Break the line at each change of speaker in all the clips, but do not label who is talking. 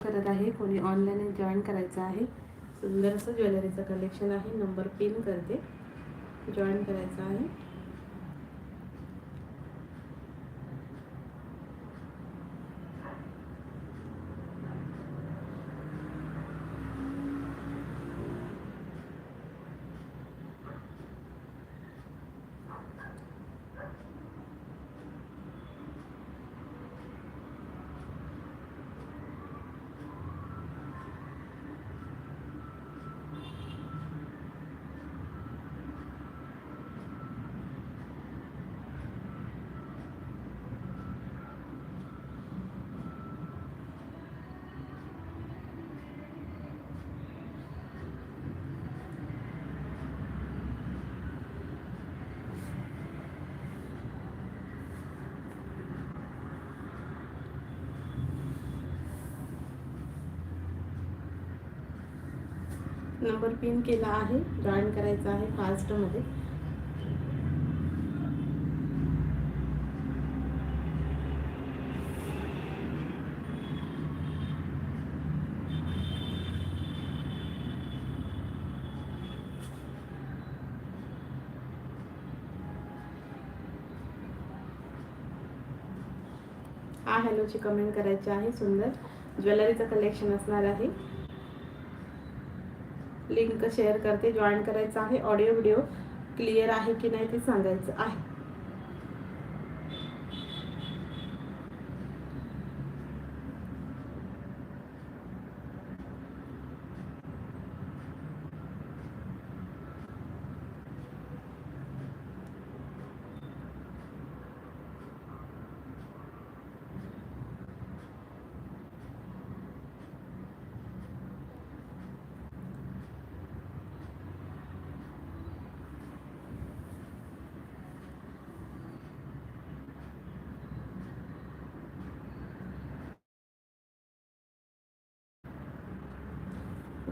करत आहे. कोणी ऑनलाईन जॉईन करायचं आहे. सुंदर असं ज्वेलरीचं कलेक्शन आहे. नंबर पिन करते. जॉईन करायचं आहे. नंबर पिन केला आहे जॉईन करायचा आहे फास्टमध्ये हा हॅलोची कमेंट करायची आहे सुंदर. ज्वेलरीचं कलेक्शन असणार आहे. लिंक शेअर करते जॉईन करायचं आहे. ऑडिओ व्हिडिओ क्लिअर आहे की नाही ते सांगायचं आहे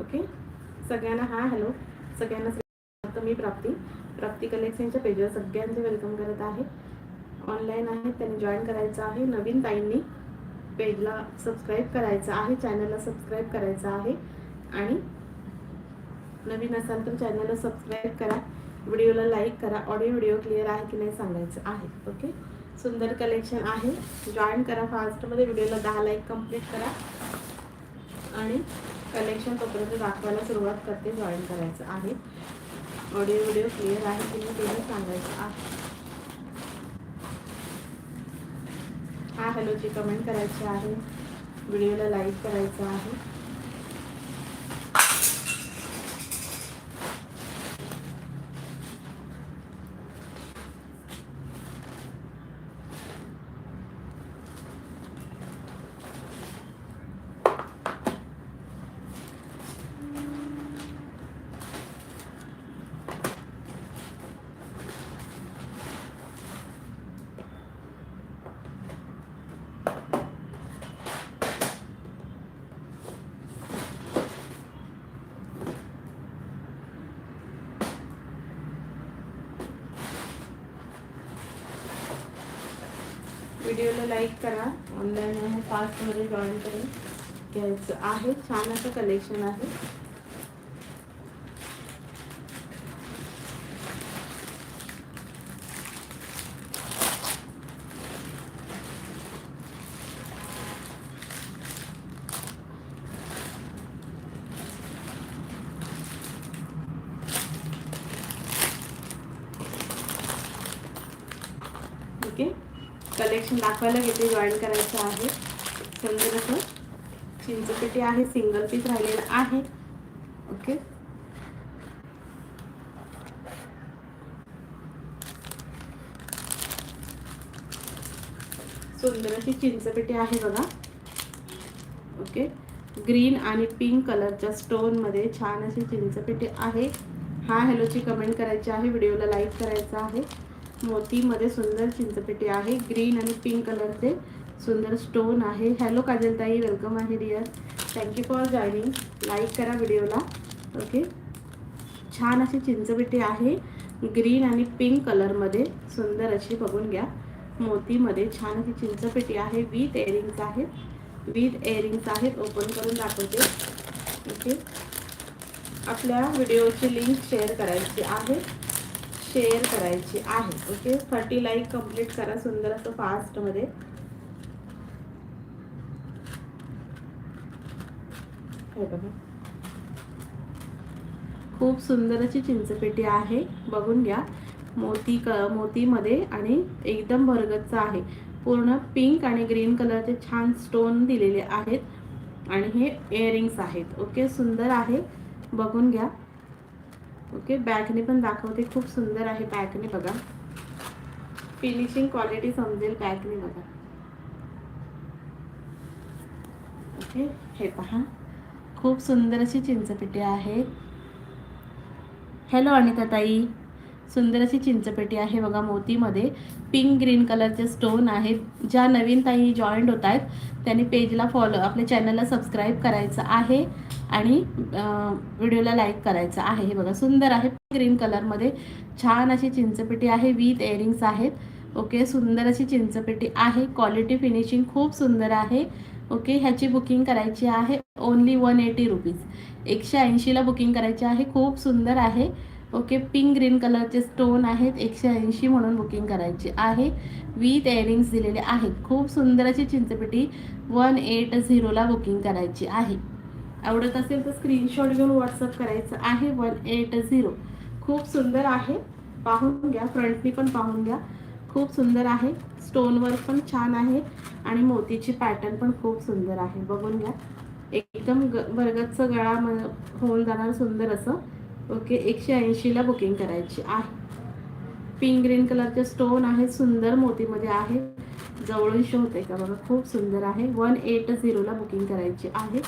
ओके सगळ्यांना हा हॅलो सगळ्यांना मी प्राप्ती. प्राप्ती कलेक्शनच्या पेजवर सगळ्यांचे वेलकम करत आहे. ऑनलाईन आहे त्यांनी जॉईन करायचं आहे. नवीन ताईंनी पेजला सबस्क्राईब करायचं आहे चॅनलला सबस्क्राईब करायचं आहे. आणि नवीन असाल तर चॅनलला सबस्क्राईब करा. व्हिडिओला लाईक करा. ऑडिओ व्हिडिओ क्लिअर आहे की नाही सांगायचं आहे. ओके सुंदर कलेक्शन आहे. जॉईन करा फास्टमध्ये व्हिडिओला दहा लाईक कंप्लीट करा. आणि कलेक्शन तोपर्यंत दाखवायला सुरुवात करते जॉईन करायचं आहे. ऑडिओ व्हिडिओ क्लिअर आहे की नाही तेही सांगायचं आहे. हा हॅलोची कमेंट करायची आहे. व्हिडिओला लाईक करायचं आहे. व्हिडिओला लाईक करा. ऑनलाईन आहे फास्टमध्ये जॉईन करून घ्यायचं आहे. छान असं कलेक्शन आहे ओके कलेक्शन इथे जॉईन करायचं आहे. समजेल असं चिंचपेटी आहे सिंगल पीस राहिलेलं आहे. ओके सुंदर अशी चिंचपेटी आहे बघा. ओके ग्रीन आणि पिंक कलरच्या स्टोनमध्ये छान अशी चिंचपेटी आहे. हा हॅलोची कमेंट करायची आहे व्हिडिओला लाईक करायचा आहे. मोतीमध्ये सुंदर चिंचपेटी आहे. ग्रीन आणि पिंक कलरचे सुंदर स्टोन आहे. हॅलो काजलताई वेलकम आहे dear thank you for joining like करा व्हिडिओला ओके छान अशी चिंचपेटी आहे. ग्रीन आणि पिंक कलरमध्ये सुंदर अशी बघून घ्या. मोतीमध्ये छान अशी चिंचपेटी आहे. विथ एअरिंग्स आहेत विथ एअरिंग्स आहेत ओपन करून दाखवते. ओके आपल्या व्हिडिओची लिंक शेअर करायची आहे. शेअर करायची आहे. ओके थर्टी लाईक कंप्लीट करा सुंदर असं फास्टमध्ये हे बघा. खूप सुंदर अशी चिंचपेटी आहे. बघून घ्या. मोती क मोतीमध्ये आणि एकदम भरगतचा आहे. पूर्ण पिंक आणि ग्रीन कलरचे छान स्टोन दिलेले आहेत. आणि हे इयरिंग्स आहेत. ओके सुंदर आहे. बघून घ्या. ओके बॅगने पण दाखवते खूप सुंदर आहे बॅगने बघा. फिनिशिंग क्वालिटी समजेल बॅगने बघा. ओके हे पहा. खूप सुंदर अशी चिंचपेटी आहे. हॅलो अनिता ताई सुंदर अशी चिंचपेटी आहे बघा मोतीमध्ये. पिंक ग्रीन कलरचे स्टोन आहेत. ज्या नवीन ताई जॉईंट होत आहेत त्यांनी पेजला फॉलो आपल्या चॅनलला सबस्क्राईब करायचं आहे. आणि व्हिडिओला लाईक करायचं आहे. हे बघा सुंदर आहे. ग्रीन कलरमध्ये छान अशी चिंचपेटी आहे. विथ एअरिंग्स आहेत. ओके सुंदर अशी चिंचपेटी आहे. क्वालिटी फिनिशिंग खूप सुंदर आहे. ओके ह्याची बुकिंग करायची आहे ओनली वन एटी रुपीज एकशे ऐंशीला बुकिंग करायची आहे. खूप सुंदर आहे. ओके पिंक ग्रीन कलरचे स्टोन आहेत. एकशे ऐंशी म्हणून बुकिंग करायची आहे. विथ एअरिंग्स दिलेले आहेत. खूप सुंदर अशी चिंचपेटी वन एट झिरोला बुकिंग करायची आहे. आवडत असेल तर स्क्रीनशॉट घेऊन व्हॉट्सअप करायचं आहे. वन एट झिरो खूप सुंदर आहे. पाहून घ्या. फ्रंटनी पण पाहून घ्या. खूप सुंदर आहे. स्टोनवर पण छान आहे. आणि मोतीची पॅटर्न पण खूप सुंदर आहे. बघून घ्या. एकदम ग बरगतचं गळा म होऊन जाणार सुंदर असं. ओके एकशे ऐंशीला बुकिंग करायची आहे. पिंक ग्रीन कलरचे स्टोन आहेत. सुंदर मोतीमध्ये आहे. जवळून शो होते का बघा. खूप सुंदर आहे. वन एट झिरोला बुकिंग करायची आहे.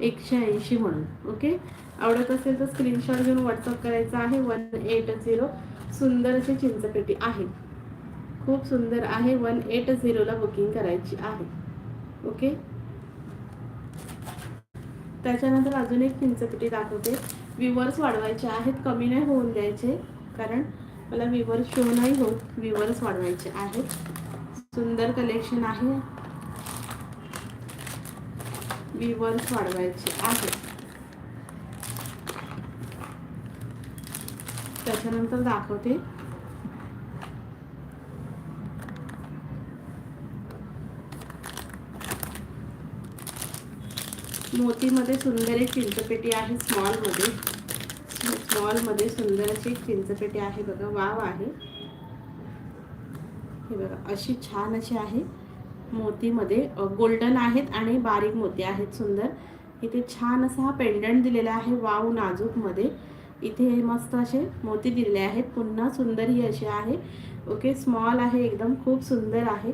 एकशे ऐंशी म्हणून ओके? आवडत असेल तर स्क्रीनशॉट घेऊन व्हॉट्सअप करायचं आहे. वन एट झिरो सुंदर अशी चिंचपेटी आहे. खूप सुंदर आहे. वन एट झिरोला बुकिंग करायची आहे. ओके? त्याच्यानंतर अजून एक चिंचपेटी दाखवते. विवर्स वाढवायचे आहेत. कमी नाही होऊन द्यायचे. कारण मला विवर्स शो नाही होत. विवर्स वाढवायचे आहेत. सुंदर कलेक्शन आहे. बी वन वाढवायचे आहे. त्याच्यानंतर दाखवते. मोतीमध्ये सुंदर एक चिंचपेटी आहे स्मॉलमध्ये स्मॉलमध्ये सुंदर अशी एक चिंचपेटी आहे. बघा वाव आहे. हे बघा अशी छान अशी आहे. मोतीमध्ये गोल्डन आहेत आणि बारीक मोती आहेत सुंदर. इथे छान असा हा पेंडंट दिलेला आहे वाव नाजूकमध्ये. इथे मस्त असे मोती दिलेले आहेत पुन्हा सुंदर ही अशी आहे. ओके स्मॉल आहे एकदम खूप सुंदर आहे.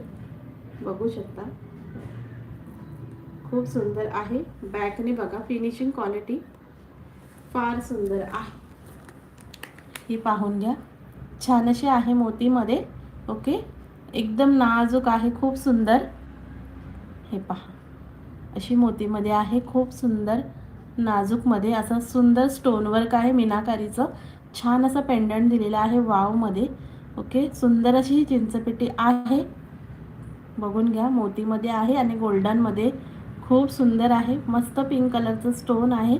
बघू शकता. खूप सुंदर आहे. बॅकने बघा फिनिशिंग क्वालिटी फार सुंदर आहे. ही पाहून घ्या. छान अशी आहे मोतीमध्ये. ओके. एकदम नाजूक आहे खूप सुंदर. हे पहा. अशी मोतीमध्ये आहे खूप सुंदर नाजूकमध्ये. असं सुंदर स्टोनवर्क आहे मीनाकारीचं. छान असं पेंडंट दिलेलं आहे वावमध्ये. ओके सुंदर अशी ही चिंचपेटी आहे. बघून घ्या मोतीमध्ये आहे आणि गोल्डनमध्ये. खूप सुंदर आहे. मस्त पिंक कलरचं स्टोन आहे.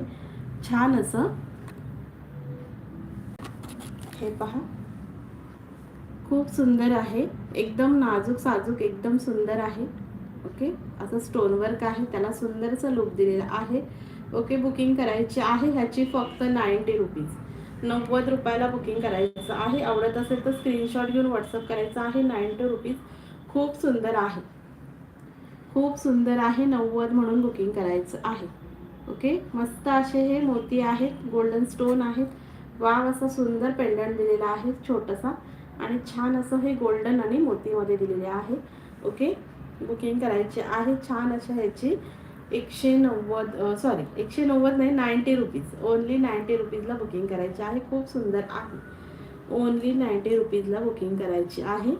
छान असं. हे पहा. खूप सुंदर आहे. एकदम नाजूक साजूक एकदम सुंदर आहे. ओके? असं स्टोनवर्क आहे. त्याला सुंदरचा लुक दिलेला आहे. ओके बुकिंग करायची आहे. ह्याची फक्त नाईंटी रुपीज नव्वद रुपयाला बुकिंग करायचं आहे. आवडत असेल तर स्क्रीनशॉट घेऊन व्हॉट्सअप करायचं आहे. नाईंटी रुपीज खूप सुंदर आहे. खूप सुंदर आहे. नव्वद म्हणून बुकिंग करायचं आहे. ओके? मस्त असे हे मोती आहेत. गोल्डन स्टोन आहेत. वाव असा सुंदर पेंडंट दिलेला आहे. छोटासा. आणि छान असं हे गोल्डन आणि मोतीमध्ये दिलेले आहे. ओके बुकिंग करायची आहे. छान अशा ह्याची एकशे नव्वद सॉरी एकशे नव्वद नाही नाईंटी रुपीज ओनली नाईंटी रुपीजला बुकिंग करायची आहे. खूप सुंदर आहे. ओनली नाईंटी रुपीजला बुकिंग करायची आहे.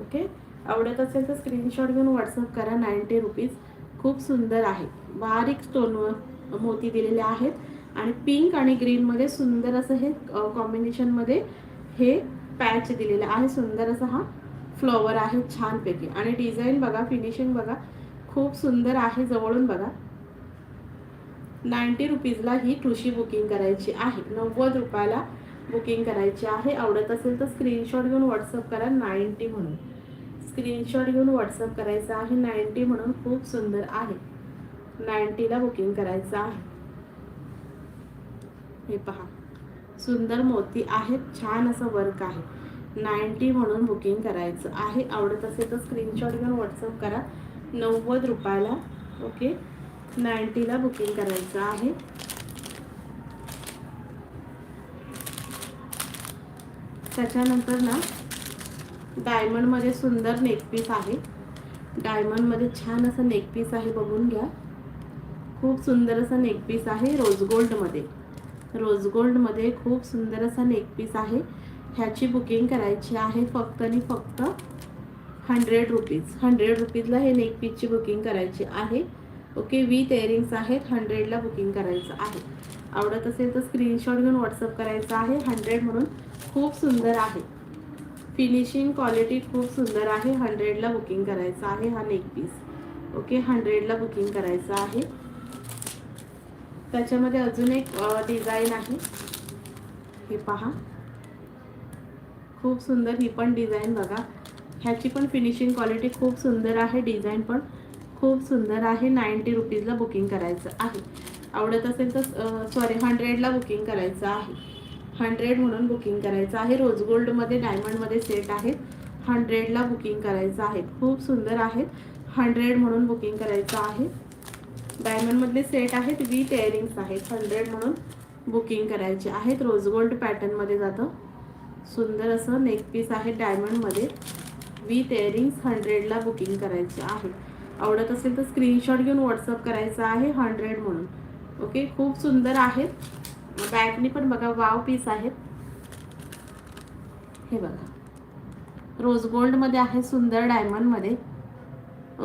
ओके आवडत असेल तर स्क्रीनशॉट घेऊन व्हॉट्सअप करा. नाईंटी रुपीज खूप सुंदर आहे. बारीक स्टोनवर मोती दिलेले आहेत. आणि पिंक आणि ग्रीनमध्ये सुंदर असं हे कॉम्बिनेशनमध्ये हे पॅच दिलेला आहे. सुंदर असा हा फ्लॉवर आहे छानपैकी. आणि डिझाईन बघा फिनिशिंग बघा खूप सुंदर आहे जवळून बघा. नाईन्टी रुपीजला ही ठुशी बुकिंग करायची आहे. नव्वद रुपयाला बुकिंग करायची आहे. आवडत असेल तर स्क्रीनशॉट घेऊन व्हॉट्सअप करा नाईन्टी म्हणून. स्क्रीनशॉट घेऊन व्हॉट्सअप करायचं आहे. नाईन्टी म्हणून खूप सुंदर आहे. नाईन्टीला बुकिंग करायचं आहे. हे पहा. सुंदर मोती आहेत छान असं वर्क आहे. नाईन्टी म्हणून बुकिंग करायचं आहे. आवडत असेल तर स्क्रीनशॉट घेऊन व्हॉट्सअप करा. नव्वद रुपयाला ओके नाईन्टीला बुकिंग करायचं आहे. त्याच्यानंतर ना डायमंडमध्ये सुंदर नेकपीस आहे. डायमंडमध्ये छान असं नेकपीस आहे बघून घ्या. खूप सुंदर असं नेकपीस आहे रोज गोल्डमध्ये रोज गोल्डमध्ये खूप सुंदर असा नेक पीस आहे. ह्याची बुकिंग करायची आहे फक्त आणि फक्त हंड्रेड रुपीज हंड्रेड रुपीजला हे नेक पीसची बुकिंग करायची आहे. ओके विथ एअरिंग्स आहेत. हंड्रेडला बुकिंग करायचं आहे. आवडत असेल तर स्क्रीनशॉट घेऊन व्हॉट्सअप करायचं आहे. हंड्रेड म्हणून खूप सुंदर आहे. फिनिशिंग क्वालिटी खूप सुंदर आहे. हंड्रेडला बुकिंग करायचं आहे हा नेक पीस. ओके हंड्रेडला बुकिंग करायचं आहे. त्याच्यामध्ये अजून एक डिझाईन आहे. हे पहा. खूप सुंदर ही पण डिझाईन बघा. ह्याची पण फिनिशिंग क्वालिटी खूप सुंदर आहे डिझाईन पण खूप सुंदर आहे. नाईन्टी रुपीजला बुकिंग करायचं आहे. आवडत असेल तर सॉरी हंड्रेडला बुकिंग करायचं आहे. हंड्रेड म्हणून बुकिंग करायचं आहे. रोज गोल्डमध्ये डायमंडमध्ये सेट आहेत हंड्रेडला बुकिंग करायचं आहे. खूप सुंदर आहेत हंड्रेड म्हणून बुकिंग करायचं आहे. डायमंडमधले सेट आहेत विथ इयरिंग्स आहेत हंड्रेड म्हणून बुकिंग करायचे आहेत. रोज गोल्ड पॅटर्नमध्ये जातं. सुंदर असं नेक पीस आहे डायमंडमध्ये. विथ इयरिंग्स हंड्रेडला बुकिंग करायचे आहे. आवडत असेल तर स्क्रीनशॉट घेऊन व्हॉट्सअप करायचं आहे हंड्रेड म्हणून. ओके खूप सुंदर आहेत. बॅगनी पण बघा वाव पीस आहेत. हे बघा. रोज गोल्डमध्ये आहे सुंदर डायमंडमध्ये.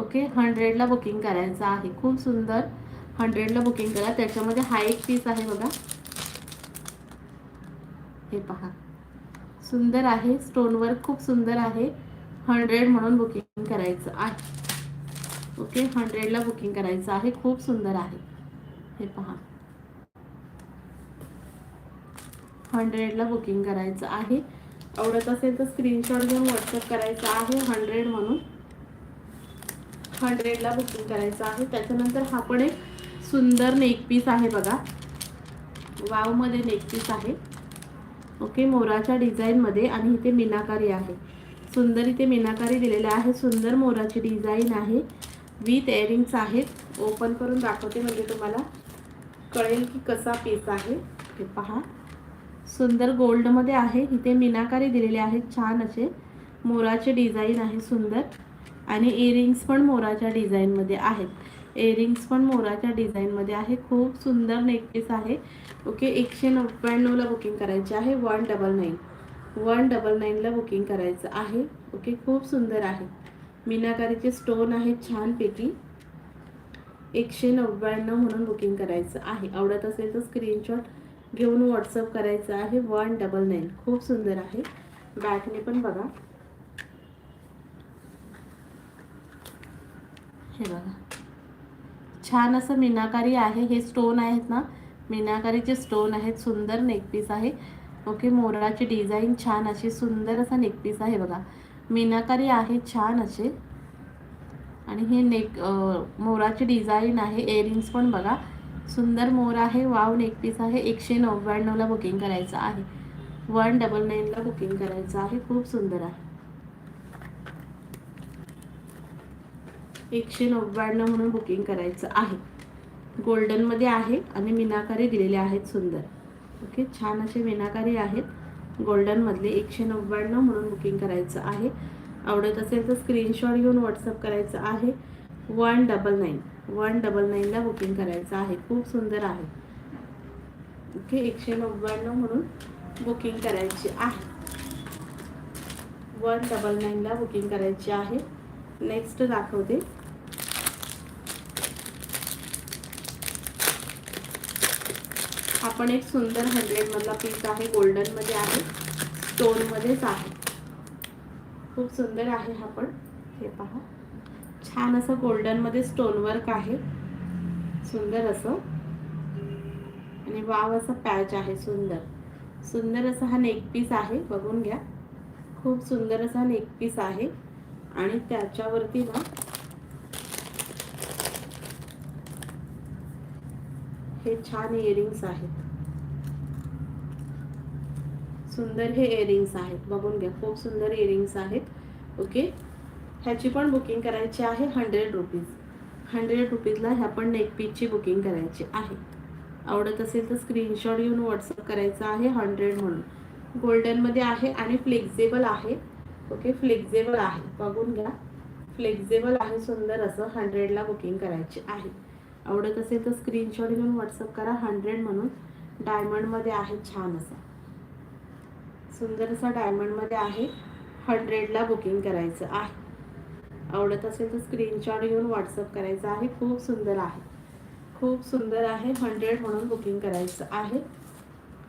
ओके हंड्रेडला बुकिंग करायचं आहे. खूप सुंदर. हंड्रेडला बुकिंग करा. त्याच्यामध्ये हा एक पीस आहे बघा. हे पहा. सुंदर आहे. स्टोनवर्क खूप सुंदर आहे. हंड्रेड म्हणून बुकिंग करायचं आहे. ओके? हंड्रेडला बुकिंग करायचं आहे. खूप सुंदर आहे. हे पहा. हंड्रेडला बुकिंग करायचं आहे. आवडत असेल तर स्क्रीनशॉट घेऊन व्हॉट्सअप करायचं आहे. हंड्रेड म्हणून. हंड्रेडला बुकिंग करायचं आहे. त्याच्यानंतर हा पण एक सुंदर नेक पीस आहे बघा. वावमध्ये नेक पीस आहे. ओके मोराच्या डिझाईनमध्ये आणि इथे मीनाकारी आहे. सुंदर इथे मीनाकारी दिलेले आहे. सुंदर मोराची डिझाईन आहे. विथ एअरिंग्स आहेत. ओपन करून दाखवते म्हणजे तुम्हाला कळेल की कसा पीस आहे. हे पहा. सुंदर गोल्डमध्ये आहे. इथे मीनाकारी दिलेले आहेत. छान असे मोराचे डिझाईन आहे. सुंदर. आणि इयरिंग्स पण मोराच्या डिझाईनमध्ये आहेत. इयरिंग्स पण मोराच्या डिझाईनमध्ये आहे. खूप सुंदर नेकलेस आहे. ओके एकशे नव्याण्णवला बुकिंग करायची आहे. One double nine one double नाईनला booking करायचं आहे. ओके खूप सुंदर आहे. मीनाकारीचे स्टोन आहेत. छानपैकी एकशे नव्याण्णव म्हणून बुकिंग करायचं आहे. आवडत असेल तर स्क्रीनशॉट घेऊन व्हॉट्सअप करायचं आहे. वन डबल नाईन खूप सुंदर आहे. बॅकने पण बघा. हे बघा. छान असं मीनाकारी आहे. हे स्टोन आहेत ना. मीनाकारीचे स्टोन आहेत. सुंदर नेकपीस आहे. ओके मोराची डिझाईन छान अशी सुंदर असा नेकपीस आहे बघा. मीनाकारी आहे छान असे. आणि हे नेक मोराची डिझाईन आहे. इयरिंग्स पण बघा. सुंदर मोर आहे. वाव नेकपीस आहे. एकशे नव्याण्णवला बुकिंग करायचं आहे. वन डबल नाईनला बुकिंग करायचं आहे. खूप सुंदर आहे. एकशे नव्याण्णव म्हणून बुकिंग करायचं आहे. गोल्डनमध्ये आहे आणि मीनाकारी दिलेले आहेत सुंदर. ओके छान असे मीनाकारी आहेत. गोल्डनमधले एकशे नव्याण्णव म्हणून बुकिंग करायचं आहे. आवडत असेल तर स्क्रीनशॉट घेऊन व्हॉट्सअप करायचं आहे. One double nine one double नाईनला booking करायचं आहे. खूप सुंदर आहे. ओके एकशे नव्याण्णव म्हणून बुकिंग करायची आहे. वन डबल नाईनला बुकिंग करायची आहे. नेक्स्ट दाखवते. आपण एक सुंदर हंड्रेडमधला पीस आहे गोल्डनमध्ये आहे स्टोनमध्येच आहे. खूप सुंदर आहे हा पण. हे पहा. छान असं गोल्डनमध्ये स्टोनवर्क आहे. सुंदर असं. आणि वाव असं पॅच आहे सुंदर. सुंदर असा हा नेक पीस आहे बघून घ्या. खूप सुंदर असा नेक पीस आहे. आणि त्याच्यावरती ना हे छान इयरिंग्स आहेत. सुंदर हे इयरिंग्स आहेत. बघून घ्या खूप सुंदर इयरिंग्स आहेत. ओके? ह्याची पण बुकिंग करायची आहे हंड्रेड रुपीज हंड्रेड रुपीजला ह्या पण नेक पीसची बुकिंग करायची आहे. आवडत असेल तर स्क्रीनशॉट घेऊन व्हॉट्सअप करायचा आहे हंड्रेड म्हणून. गोल्डनमध्ये आहे आणि फ्लेक्झिबल आहे. ओके? फ्लेक्झिबल आहे. बघून घ्या. फ्लेक्झिबल आहे सुंदर असं हंड्रेडला बुकिंग करायची आहे. आवडत असेल तर स्क्रीनशॉट घेऊन व्हॉट्सअप करा. हंड्रेड म्हणून. डायमंडमध्ये आहे छान असा. सुंदर असा डायमंडमध्ये आहे. हंड्रेडला बुकिंग करायचं आहे. आवडत असेल तर स्क्रीनशॉट घेऊन व्हॉट्सअप करायचं आहे. खूप सुंदर आहे. खूप सुंदर आहे. हंड्रेड म्हणून बुकिंग करायचं आहे.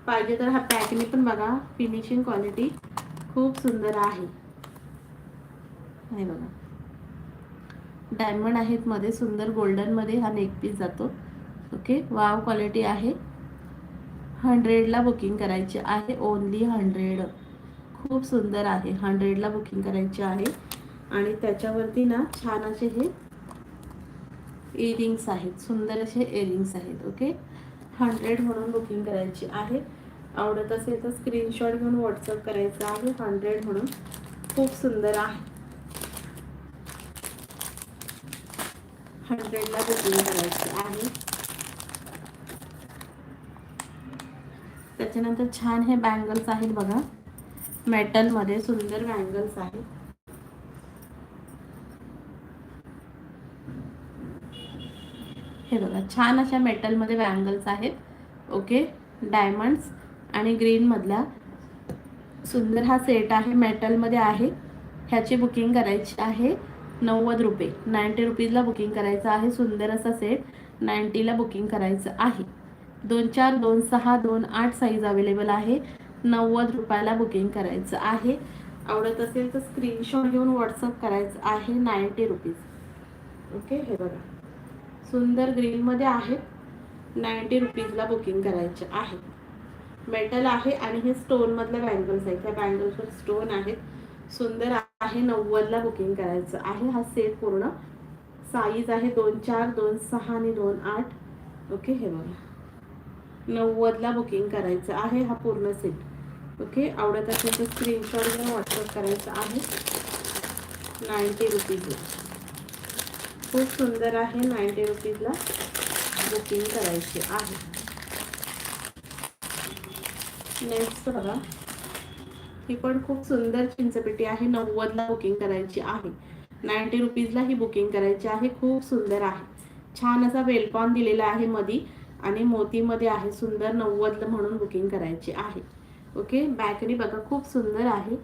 पाहिजे तर हा पॅकने पण बघा. फिनिशिंग क्वालिटी खूप सुंदर आहे. हे बघा. डायमंड आहेत मध्ये सुंदर गोल्डनमध्ये हा नेक पीस जातो. ओके वाव क्वालिटी आहे. हंड्रेडला बुकिंग करायची आहे. ओनली हंड्रेड खूप सुंदर आहे. हंड्रेडला बुकिंग करायची आहे. आणि त्याच्यावरती ना छान असे हे इयरिंग्स आहेत. सुंदर असे इयरिंग्स आहेत. ओके हंड्रेड म्हणून बुकिंग करायची आहे. आवडत असेल तर स्क्रीनशॉट घेऊन व्हॉट्सअप करायचं आहे. हंड्रेड म्हणून. खूप सुंदर आहे. हंड्रेडला बुकिंग करायची आहे. त्याच्यानंतर छान हे बँगल्स आहेत बघा. मेटलमध्ये सुंदर बँगल्स आहेत. हे बघा छान अशा मेटलमध्ये बँगल्स आहेत. ओके डायमंड्स आणि ग्रीनमधला सुंदर हा सेट आहे मेटलमध्ये आहे. ह्याची बुकिंग करायची आहे. नव्वद रुपये. नाईंटी रुपीजला बुकिंग करायचं आहे. सुंदर असा सेट नाईंटीला बुकिंग करायचं आहे. दोन चार दोन सहा दोन आठ साईज अवेलेबल आहे. नव्वद रुपयाला बुकिंग करायचं आहे. आवडत असेल तर स्क्रीनशॉट घेऊन व्हॉट्सअप करायचं आहे. नाईंटी रुपीज ओके हे बघा. सुंदर ग्रीनमध्ये आहे. नाईंटी रुपीजला बुकिंग करायचे आहे. मेटल आहे आणि हे स्टोनमधल्या बँगल्स आहेत त्या बँगल्सवर स्टोन आहेत. सुंदर आहे नव्वदला बुकिंग करायचं आहे हा सेट पूर्ण. साईज आहे दोन चार दोन सहा आणि दोन आठ. ओके हे बघा. नव्वदला बुकिंग करायचं आहे हा पूर्ण सेट ओके आवडत असेल तर स्क्रीनशॉट घेऊन व्हॉट्सअप करायचं आहे. नाईंटी रुपीजला खूप सुंदर आहे नाईंटी रुपीजला बुकिंग करायची आहे. नेक्स्ट बघा. ही पण खूप सुंदर चिंचपेटी आहे. नव्वदला बुकिंग करायची आहे. नाईंटी रुपीजला ही बुकिंग करायची आहे. खूप सुंदर आहे. छान असा वेलपॉन दिलेला आहे मधी आणि मोतीमध्ये आहे. सुंदर नव्वदला म्हणून बुकिंग करायची आहे. ओके बॅकरी बघा खूप सुंदर आहे.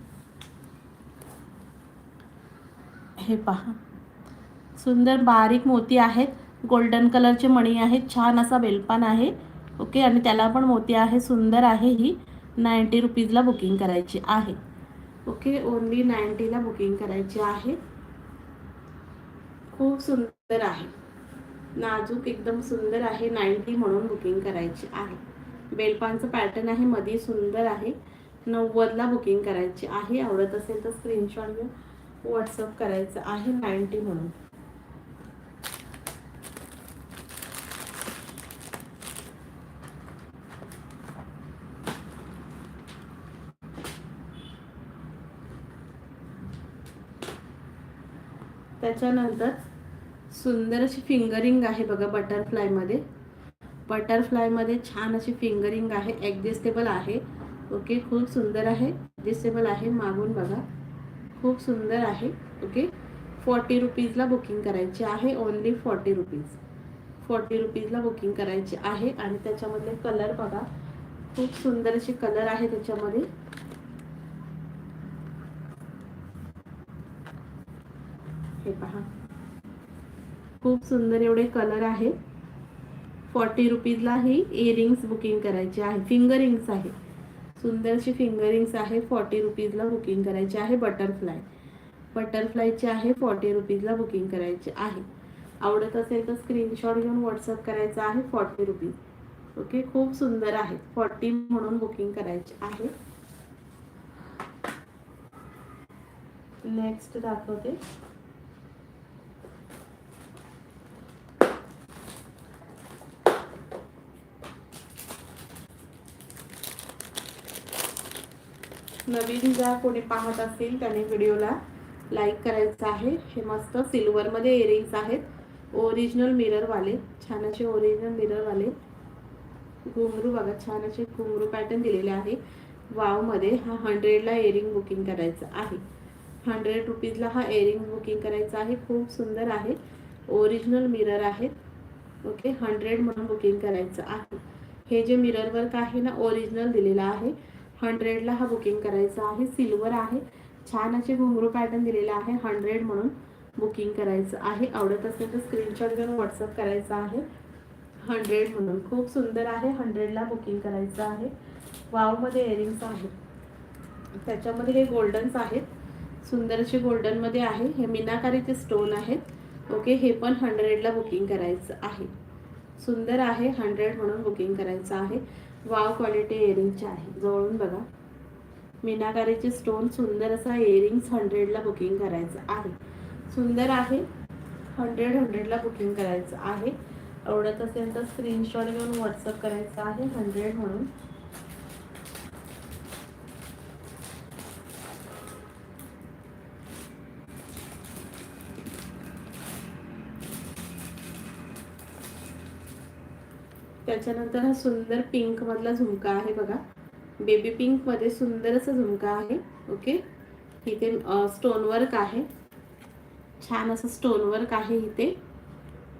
हे पहा. सुंदर बारीक मोती आहेत. गोल्डन कलरचे मणी आहेत. छान असा वेलपान आहे. ओके आणि त्याला पण मोती आहे. सुंदर आहे ही. नाईंटी रुपीजला बुकिंग करायची आहे. ओके ओनली नाईंटीला बुकिंग करायची आहे. खूप सुंदर आहे. नाजूक एकदम सुंदर आहे नाईंटी म्हणून बुकिंग करायची आहे. बेलपानचं पॅटर्न आहे मध्ये सुंदर आहे. नव्वदला बुकिंग करायची आहे. आवडत असेल तर स्क्रीनशॉट घेऊन व्हॉट्सअप करायचं आहे नाईंटी म्हणून. त्याच्यानंतर सुंदर अशी फिंगरिंग आहे बघा बटरफ्लायमध्ये बटरफ्लायमध्ये छान अशी फिंगरिंग आहे ॲडजस्टेबल आहे. ओके खूप सुंदर आहे ॲडजस्टेबल आहे मागून बघा. खूप सुंदर आहे ओके फॉर्टी रुपीजला बुकिंग करायची आहे ओनली फॉर्टी रुपीज फॉर्टी रुपीजला बुकिंग करायची आहे आणि त्याच्यामधले कलर बघा. खूप सुंदर असे कलर आहे त्याच्यामध्ये. हे पहा. खूप सुंदर एवढे कलर आहे फॉर्टी रुपीजला ही इयरिंग्स बुकिंग करायची आहे. फिंगरिंग्स आहे. सुंदरशी फिंगरिंग्स आहे. फॉर्टी रुपीजला बुकिंग करायची आहे बटरफ्लाय बटरफ्लायची आहे फॉर्टी रुपीजला बुकिंग करायची आहे. आवडत असेल तर स्क्रीनशॉट घेऊन व्हॉट्सअप करायचा आहे फॉर्टी रुपीज ओके खूप सुंदर आहे. फॉर्टी म्हणून बुकिंग करायची आहे. नेक्स्ट दाखवते. नवीन जर कोणी पाहत असेल त्याने व्हिडिओला लाईक करायचं आहे. हे मस्त सिल्वरमध्ये इयरिंग्स आहेत. ओरिजिनल मिररवाले छान असे ओरिजिनल मिररवाले घुंगरू बघा छान असे घुंगरू पॅटर्न दिलेले आहे. वावमध्ये हा हंड्रेडला इयरिंग बुकिंग करायचं आहे. हंड्रेड रुपीजला हा इयरिंग बुकिंग करायचा आहे. खूप सुंदर आहे. ओरिजिनल मिरर आहेत ओके हंड्रेड म्हणून बुकिंग करायचं आहे. हे जे मिरर वर्क आहे ना ओरिजिनल दिलेलं आहे. हंड्रेडला हा बुकिंग करायचा आहे. सिल्वर आहे. छान असे घुंगरू पॅटर्न दिलेला आहे. हंड्रेड म्हणून बुकिंग करायचं आहे. आवडत असेल तर स्क्रीनशॉट घेऊन व्हॉट्सअप करायचा आहे. हंड्रेड म्हणून. खूप सुंदर आहे. हंड्रेडला बुकिंग करायचं आहे. वावमध्ये इयरिंग्स आहेत. त्याच्यामध्ये हे गोल्डन्स आहेत. सुंदर असे गोल्डनमध्ये आहे. हे मीनाकारीचे स्टोन आहेत. ओके हे पण हंड्रेडला बुकिंग करायचं आहे. सुंदर आहे. हंड्रेड म्हणून बुकिंग करायचं आहे. वाव क्वालिटी इयरिंगचे आहे. जवळून बघा. मीनाकारीचे स्टोन सुंदर असा इयरिंग्स हंड्रेडला बुकिंग करायचं आहे. सुंदर आहे. हंड्रेड हंड्रेडला बुकिंग करायचं आहे. आवडत असेल तर स्क्रीनशॉट घेऊन व्हॉट्सअप करायचं आहे. हंड्रेड म्हणून. त्याच्यानंतर हा सुंदर पिंकमधला झुमका आहे बघा. बेबी पिंकमध्ये सुंदर असा झुमका आहे ओके इथे स्टोन वर्क आहे. छान असं स्टोन वर्क आहे इथे.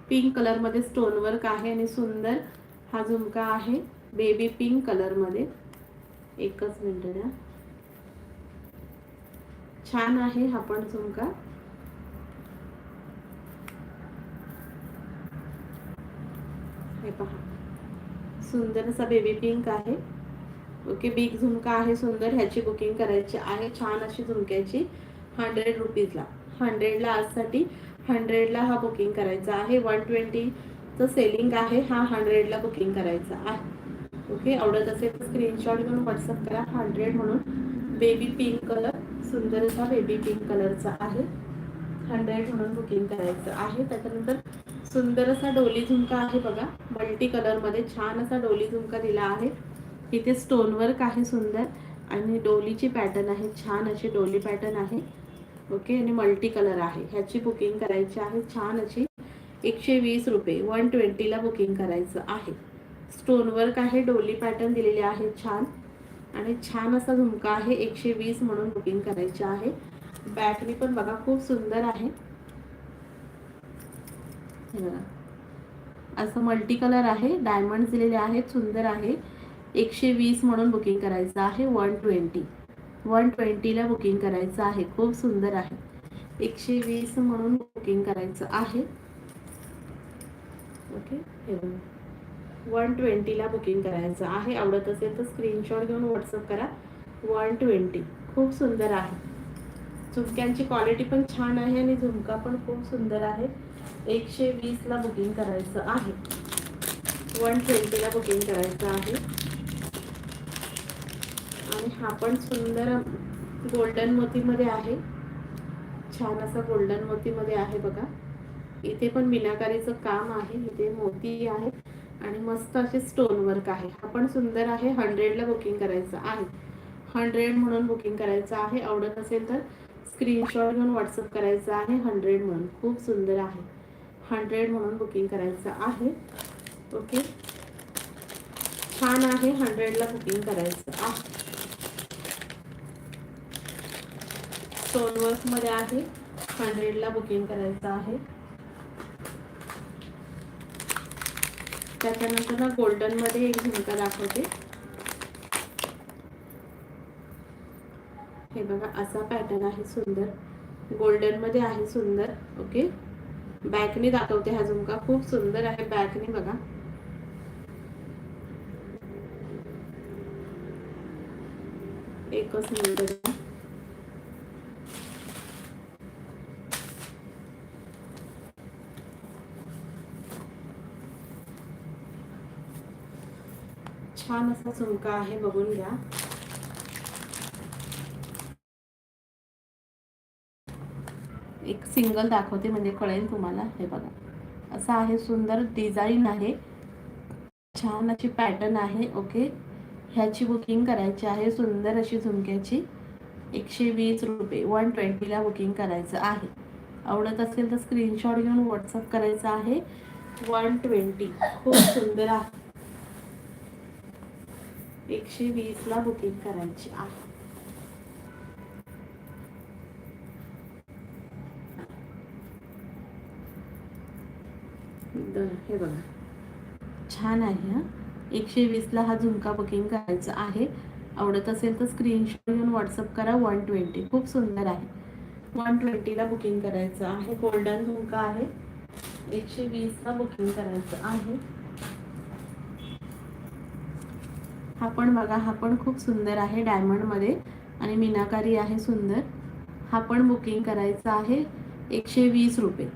पिंक कलरमध्ये स्टोनवर्क स्टोन वर्क आहे आणि सुंदर हा झुमका आहे बेबी पिंक कलरमध्ये एकच मिनटं द्या. छान आहे हा पण झुमका. हे पहा. सुंदर असा बेबी पिंक आहे. ओके बिग झुमका आहे सुंदर ह्याची बुकिंग करायची आहे. छान अशी झुमक्याची हंड्रेड रुपीजला हंड्रेडला आजसाठी हंड्रेडला हा बुकिंग करायचा आहे. वन ट्वेंटीचं सेलिंग आहे. हा हंड्रेडला बुकिंग करायचा आहे. ओके आवडत असेल तर स्क्रीनशॉट घेऊन व्हॉट्सअप करा. हंड्रेड म्हणून बेबी पिंक कलर सुंदर असा बेबी पिंक कलरचा आहे. हंड्रेड म्हणून बुकिंग करायचं आहे. त्याच्यानंतर सुंदर असा डोली झुमका आहे बघा. मल्टी कलरमध्ये छान असा डोली झुमका दिला आहे. इथे स्टोन वर्क आहे सुंदर. आणि डोलीची पॅटर्न आहे. छान अशी डोली पॅटर्न आहे. ओके आणि मल्टी कलर आहे. ह्याची बुकिंग करायची आहे. छान अशी एकशे वीस रुपये. वन ट्वेंटीला बुकिंग करायचं आहे. स्टोन वर्क आहे. डोली पॅटर्न दिलेले आहे. छान. आणि छान असा झुमका आहे. एकशे वीस म्हणून बुकिंग करायची आहे. बॅटरी पण बघा खूप सुंदर आहे. असं मल्टी कलर आहे डायमंड दिलेले आहेत सुंदर आहे. एकशे वीस म्हणून बुकिंग करायचं आहे वन ट्वेंटी. वन ट्वेंटीला बुकिंग करायचं आहे खूप सुंदर आहे. एकशे वीस म्हणून बुकिंग करायचं आहे. ओके हे वन ट्वेंटीला बुकिंग करायचं आहे. आवडत असेल तर स्क्रीनशॉट घेऊन व्हॉट्सअप करा. वन ट्वेंटी खूप सुंदर आहे. झुमक्यांची क्वालिटी पण छान आहे आणि झुमका पण खूप सुंदर आहे. एकशे वीसला बुकिंग करायचं आहे. वन ट्वेंटीला बुकिंग करायचं आहे. आणि हा पण सुंदर गोल्डन मोतीमध्ये आहे. छान असा गोल्डन मोतीमध्ये आहे बघा. इथे पण मीनाकारीचं काम आहे. इथे मोती आहे. आणि मस्त असे स्टोन वर्क आहे. हा पण सुंदर आहे. हंड्रेडला बुकिंग करायचं आहे. हंड्रेड म्हणून बुकिंग करायचं आहे. आवडत असेल तर स्क्रीनशॉट घेऊन व्हॉट्सअप करायचं आहे हंड्रेड म्हणून. खूप सुंदर आहे. हंड्रेड म्हणून बुकिंग करायचं आहे. ओके छान आहे हंड्रेडला बुकिंग करायचं आहे. सोनवर्कमध्ये आहे हंड्रेडला बुकिंग करायचं आहे. त्याच्यानंतर ना गोल्डनमध्ये एक झुमका दाखवते. हे बघा, असा पॅटर्न आहे सुंदर. गोल्डनमध्ये आहे सुंदर ओके बॅकने दाखवते हा झुमका. खूप सुंदर आहे बॅकने बघा. एकच नंबर छान असा झुमका आहे, बघून घ्या. एक सिंगल दाखवते म्हणजे कळेल तुम्हाला हे बघा. असं आहे सुंदर डिझाईन आहे. छान अशी पॅटर्न आहे ओके. ह्याची बुकिंग करायची आहे सुंदर अशी झुमक्याची. एकशे वीस रुपये वन ट्वेंटीला बुकिंग करायचं आहे. आवडत असेल तर स्क्रीनशॉट घेऊन व्हॉट्सअप करायचं आहे. वन ट्वेंटी खूप सुंदर आहे. एकशे वीसला बुकिंग करायची आहे. एकदम हे बघा. छान आहे हा. एकशे वीसला हा झुमका बुकिंग करायचा आहे. आवडत असेल तर स्क्रीनशॉट घेऊन व्हॉट्सअप करा वन ट्वेंटी खूप सुंदर आहे. वन ट्वेंटीला बुकिंग करायचं आहे. गोल्डन झुमका आहे. एकशे वीसला बुकिंग करायचं आहे. हा पण बघा हा पण खूप सुंदर आहे डायमंडमध्ये आणि मीनाकारी आहे सुंदर. हा पण बुकिंग करायचा आहे एकशे वीस रुपये.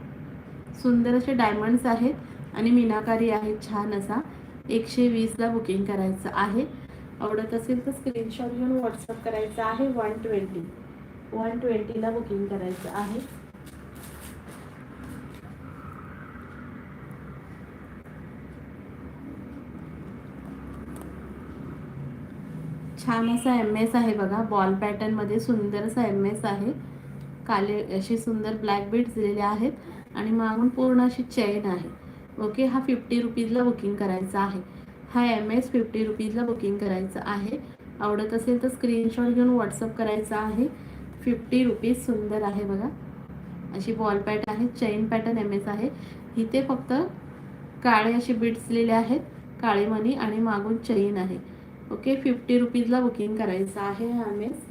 सुंदर असे डायमंड्स आहेत आणि मीनाकारी आहेत छान असा. एकशे वीसला बुकिंग करायचं आहे. आवडत असेल तर स्क्रीनशॉट घेऊन व्हॉट्सअप करायचं आहे. वन ट्वेंटी वन ट्वेंटीला बुकिंग करायचं आहे. छान असा एम एस आहे बघा. बॉल पॅटर्नमध्ये सुंदर असा एम एस आहे. काले असे सुंदर ब्लॅक बीट्स दिलेले आहेत. आणि मागून पूर्ण अशी चेन आहे. ओके हा फिफ्टी रुपीजला बुकिंग करायचा आहे. हा एम एस फिफ्टी रुपीजला बुकिंग करायचं आहे. आवडत असेल तर स्क्रीनशॉट घेऊन व्हॉट्सअप करायचा आहे. फिफ्टी रुपीज सुंदर आहे बघा. अशी बॉल पॅट आहे चैन पॅटर्न एम एस आहे. इथे फक्त काळे असे बिट्सलेले आहेत. काळे मनी आणि मागून चैन आहे. ओके फिफ्टी रुपीजला बुकिंग करायचं आहे हा एम एस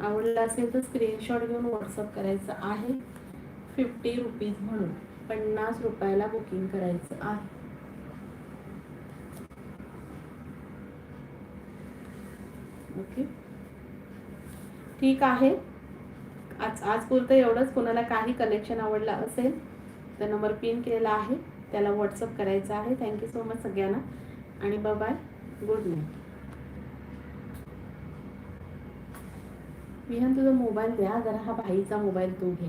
आवडला असेल तर स्क्रीनशॉट घेऊन व्हॉट्सअप करायचं आहे. फिफ्टी रुपीज म्हणून पन्नास रुपयाला बुकिंग करायचं आहे. ओके ठीक आहे. आज आज बोलतं एवढंच. कोणाला काही कलेक्शन आवडलं असेल तर नंबर पिन केलेला आहे. त्याला व्हॉट्सअप करायचा आहे. थँक्यू सो मच सगळ्यांना. आणि बाय गुड नाईट विहान तुझा मोबाईल द्या. जरा हा भाईचा मोबाईल तू घ्या.